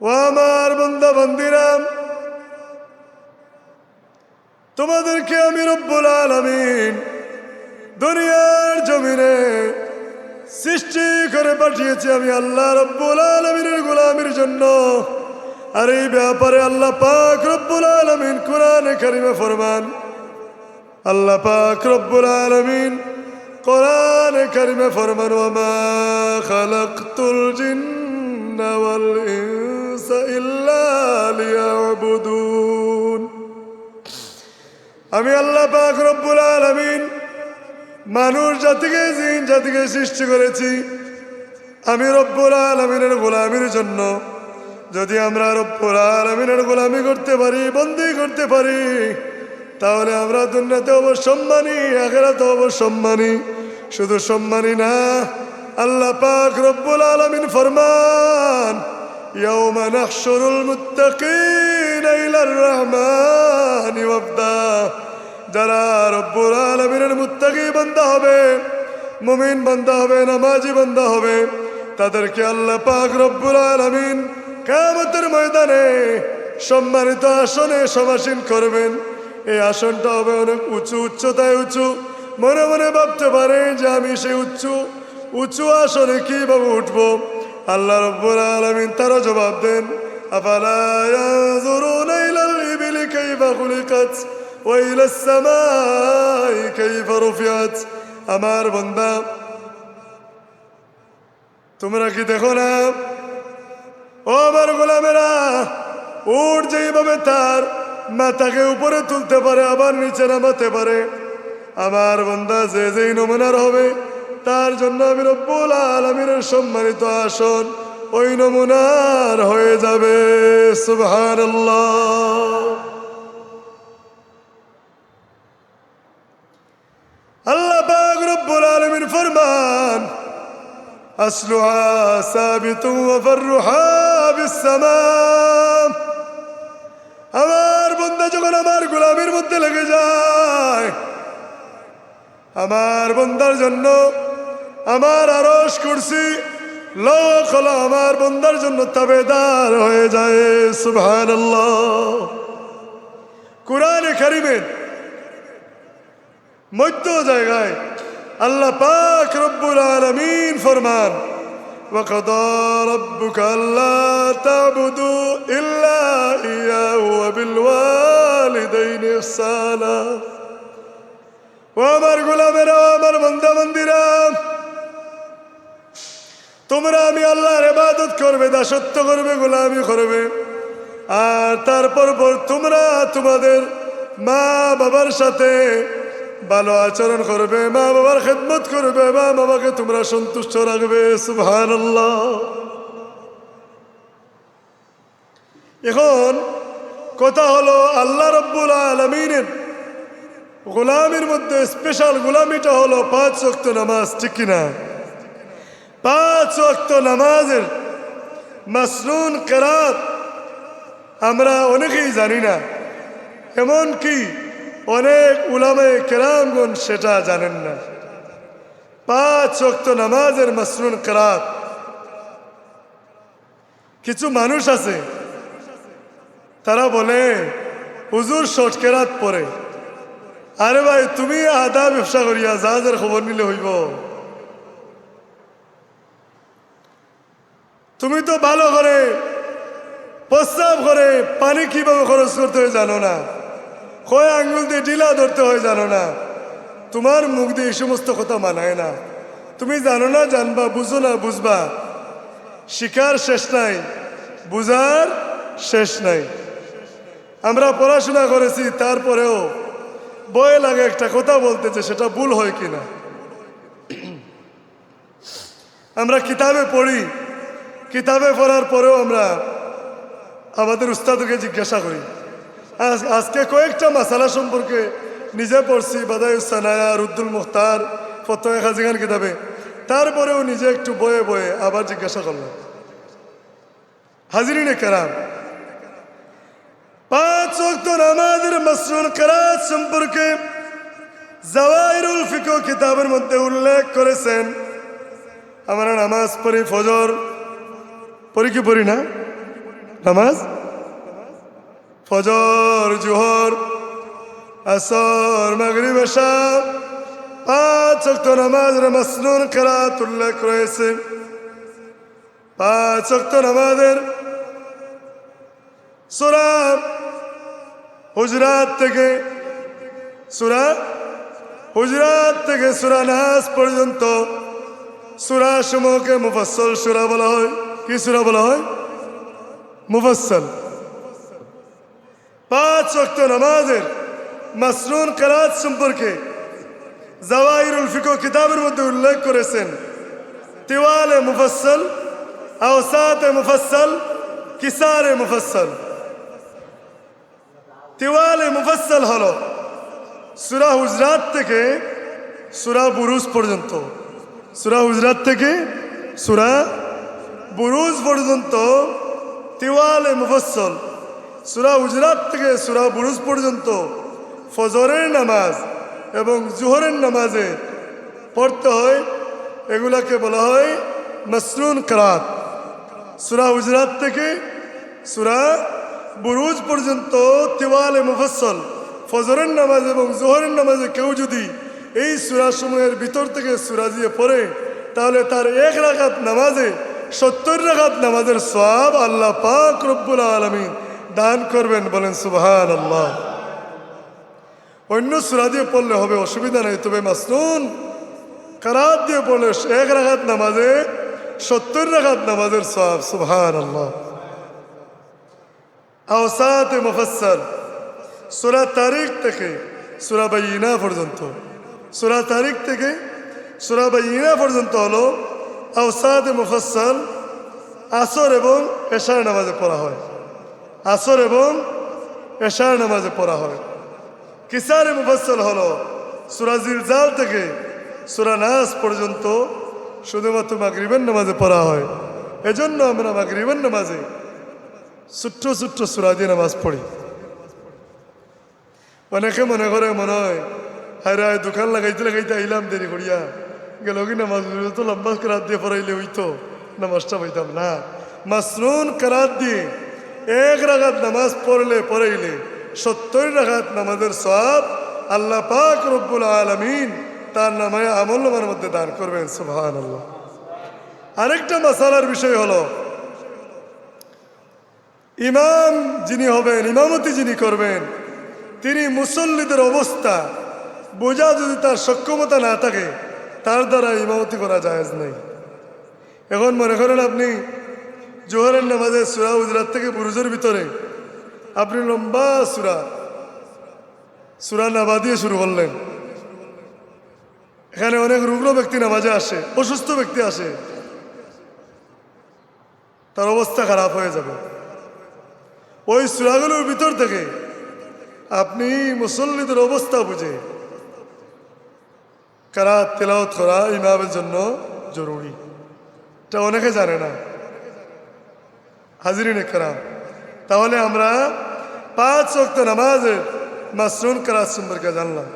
ও আমার বন্দা বন্দিরাম তোমাদেরকে আমি রব্বুল আলমিন দুনিয়ার জমিনে সৃষ্টি করে পাঠিয়েছি আমি আল্লাহ রব্বুল আলমিনের গোলামির জন্য। আর এই ব্যাপারে আল্লাহ পাক রব্বুল আলমিন কোরআনে কারিমে ফরমান, আল্লাহ পাক রব্বুল আলমিন কোরআনে কারিমে ফরমান ওমা খালাকতুল জিন্না ওয়াল ইনসা ইল্লা লিয়াবুদুন আমি আল্লাহ পাক রব্বুল আলমিন মানুষ জাতিকে, জিন জাতিকে সৃষ্টি করেছি। আমি রব্বুল আলমিনের গোলামির জন্য। যদি আমরা রব্বুল আলমিনের গোলামি করতে পারি, বন্দি করতে পারি, তাহলে আমরা দুনিয়াতে অবসম্মানী, আখেরাতে অবসম্মানী। শুধু সম্মানী না, আল্লাহ পাক রব্বুল আলমিন ফরমান يوم نحشر المتقين إلى الرحمن وفدا যারা রব্বুল আলমিনের মুত্তাকি বান্দা হবে মুমিন বান্দা হবে নামাজি বান্দা হবে তাদেরকে আল্লাহ পাক রব্বুল আলমিন কামতের ময়দানে সম্মানিত আসনে সমাসীন করবেন এই আসনটা হবে অনেক উঁচু উচ্চতায় উঁচু মনে মনে ভাবতে পারে যে আমি সেই উঁচু উঁচু আসনে কিভাবে উঠবো আল্লাহ রব্বুল আলমিন তারও জবাব দেন আফালা ينظرون إلى الإبل كيف خلقت وإلى السماء كيف رفعت আমার বন্দা তোমরা কি দেখো না ও আমার গোলামেরা উঠ যেইভাবে তার মাথাকে উপরে তুলতে পারে আবার নিচে নামাতে পারে আমার বন্দা যে যেই নমুনার হবে তার জন্য আমি রব্বুল আলমিনের সম্মানিত আসন ওই নমুনার হয়ে যাবে সুবহান আল্লাহ পাক রব্বুল আলমিন ফরমান أصلها ثابت وفرها بالسماء আমার বন্ধা যখন আমার গোলামের মধ্যে লেগে যায় আমার বন্দার জন্য আমার আরস করছি লোক হলো আমার বন্দার জন্য তাবেদার হয়ে যায় সুভান কোরআনে কারিমের মধ্য জায়গায় আল্লাহ পাক রব্বুল আলমিন ফরমান وقضى ربك ألا تعبدوا إلا إياه وبالوالدين إحسانا ও আমার গোলামেরা ও আমার বন্ধা মন্দিরা তোমরা আমি আল্লাহর ইবাদত করবে, দাসত্ব করবে, গোলামি করবে। আর তারপর পর তোমরা তোমাদের মা বাবার সাথে ভালো আচরণ করবে মা বাবার খেদমত করবে মা বাবাকে তোমরা সন্তুষ্ট রাখবে সুভান এখন কথা হলো, আল্লাহ রব্বুল আলমিনের গোলামির মধ্যে স্পেশাল গোলামিটা হলো পাঁচ শক্ত নামাজ, ঠিক কিনা? পাঁচ ওয়াক্ত নামাজের মাসনুন কেরাত আমরা অনেকেই জানি না। এমন কি অনেক উলামে কেরামগণ সেটা জানেন না। পাঁচ ওয়াক্ত নামাজের মাসনুন কেরাত। কিছু মানুষ আছে, তারা বলে, হুজুর শর্ট কেরাত পরে। আরে ভাই, তুমি আদা ব্যবসা করিয়া জাহাজের খবর নিলে হইব। তুমি তো ভালো করে প্রস্তাব করে পানি কীভাবে খরচ করতে হয় জানো না। কয় আঙ্গুল দিয়ে ডিলা ধরতে হয় জানো না। তোমার মুখ দিয়ে এই সমস্ত কথা মানায় না। তুমি জানো না, জানবা, বুঝো না, বুঝবা। শিকার শেষ নাই, বুঝার শেষ নাই। আমরা পড়াশোনা করেছি, তারপরেও বয়ে লাগে একটা কথা বলতে যে সেটা ভুল হয় কিনা। আমরা কিতাবে পড়ি কিতাবে পড়ার পরেও আমরা আমাদের উস্তাদকে জিজ্ঞাসা করি, আজ আজকে কয়েকটা মাসালা সম্পর্কে নিজে পড়ছি বাদায়ুসানায়া রুদ্দুল মুখতার, ফতোয় খাজিগান কিতাবে। তারপরেও নিজে একটু বয়ে বয়ে আবার জিজ্ঞাসা করলাম, হাজিরিনে কেরাম, পাঁচ ওয়াক্ত নামাজের মাসরুল কেরাত সম্পর্কে জাওয়াইরুল ফিকো কিতাবের মধ্যে উল্লেখ করেছেন, আমরা নামাজ পড়ি ফজর পড়ি কি পড়ি না? নামাজ? ফজর, জোহর, আসর, মাগরিব এশা পাঁচ ওয়াক্ত নামাজের মাসনুন কেরাত উল্লেখ রয়েছে। পাঁচ ওয়াক্ত নামাজের সুরা হুজরাত থেকে, সুরা হুজরাত থেকে সুরা নাস পর্যন্ত সুরা সমূহকে মুফাসল সুরা বলা হয়। কি সুরা বলা হয়? মুফাসল পাঁচ ওয়াক্ত নামাজের মাসরুন কারাত সম্পর্কে জাওয়াইরুল ফিকো কিতাবের মধ্যে উল্লেখ করেছেন। তিওয়ালে মুফাসল আওসাতে মুফাসল কিসারে মুফাসল তিওয়ালে মুফাসল হলো সুরা হুজরাত থেকে সুরা বুরুজ পর্যন্ত। সুরা হুজরাত থেকে সুরা বুরুজ পর্যন্ত তিওয়ালে মুফাসল সুরা উজরাত থেকে সুরা বুরুজ পর্যন্ত ফজরের নামাজ এবং জোহরের নামাজে পড়তে হয়। এগুলাকে বলা হয় মসরুন করাত। সুরা উজরাত থেকে সুরা বুরুজ পর্যন্ত তিওয়ালে মুফসল ফজরের নামাজ এবং জোহরের নামাজে কেউ যদি এই সুরাসমূহের ভিতর থেকে সুরা দিয়ে পড়ে, তাহলে তার এক রাখাত নামাজে সত্তর রাখাত নামাজের সব আল্লাহ পাক রব্বুল আলমিন দান করবেন, বলেন সুবহান আল্লাহ অন্য সুরা দিয়ে পড়লে হবে, অসুবিধা নেই, তবে মাসনুন কারাত দিয়ে পড়লে এক রাখাত নামাজে সত্তর রাখাত নামাজের সব সুবহান আল্লাহ আওসাতে মুফাসসাল সুরা তারিখ থেকে, সুরা বাইনা পর্যন্ত, সুরা তারিখ থেকে সুরা বাইনা পর্যন্ত হলো আওসাতে মুফাসসাল আসর এবং এশার নামাজে পড়া হয়। আসর এবং এশার নামাজে পড়া হয়। কিসারে মুফাসসাল হলো সুরা জাল থেকে সুরা নাস পর্যন্ত শুধুমাত্র মাগরিবের নামাজে পড়া হয়। এজন্য আমরা মাগরিবের নামাজে ছোট্ট ছোট্ট সুরা দিয়ে নামাজ পড়ি। অনেকে মনে করে, মনে হয় হায় রায় দোকান লাগাইতে লাগাইতে আইলাম দেরি করিয়া। গেল কি নামাজ তো, লম্বা করাত দিয়ে পড়াইলে হইতো। নামাজটা পাইতাম না। মাসরুন করাত দিয়ে এক রাগাত নামাজ পড়লে, পড়াইলে সত্তর রাগাত নামাজের সব আল্লাহ পাক রব্বুল আলমিন তার নামে নামার মধ্যে দান করবেন সুবহান আল্লাহ আরেকটা মশালার বিষয় হলো, ইমাম যিনি হবেন, ইমামতি যিনি করবেন, তিনি মুসল্লিদের অবস্থা বোঝা যদি তার সক্ষমতা না থাকে তার দ্বারা ইমামতি করা জায়েজ নেই। এখন মনে করেন আপনি, জোহরের নামাজে সুরা উজরাত থেকে বুরুজের ভিতরে আপনি লম্বা সুরা সুরা নামা দিয়ে শুরু করলেন। এখানে অনেক রুগ্ন ব্যক্তি নামাজে আসে, অসুস্থ ব্যক্তি আসে। তার অবস্থা খারাপ হয়ে যাবে। ওই সুরাগুলোর ভিতর থেকে আপনি মুসল্লিদের অবস্থা বুঝে কারা তেলাওত করা ইমামের জন্য জরুরি? এটা অনেকে জানে না। হাজিরিনে কারা তাহলে আমরা পাঁচ অক্ত নামাজের মাসরুন করা সম্পর্কে জানলাম।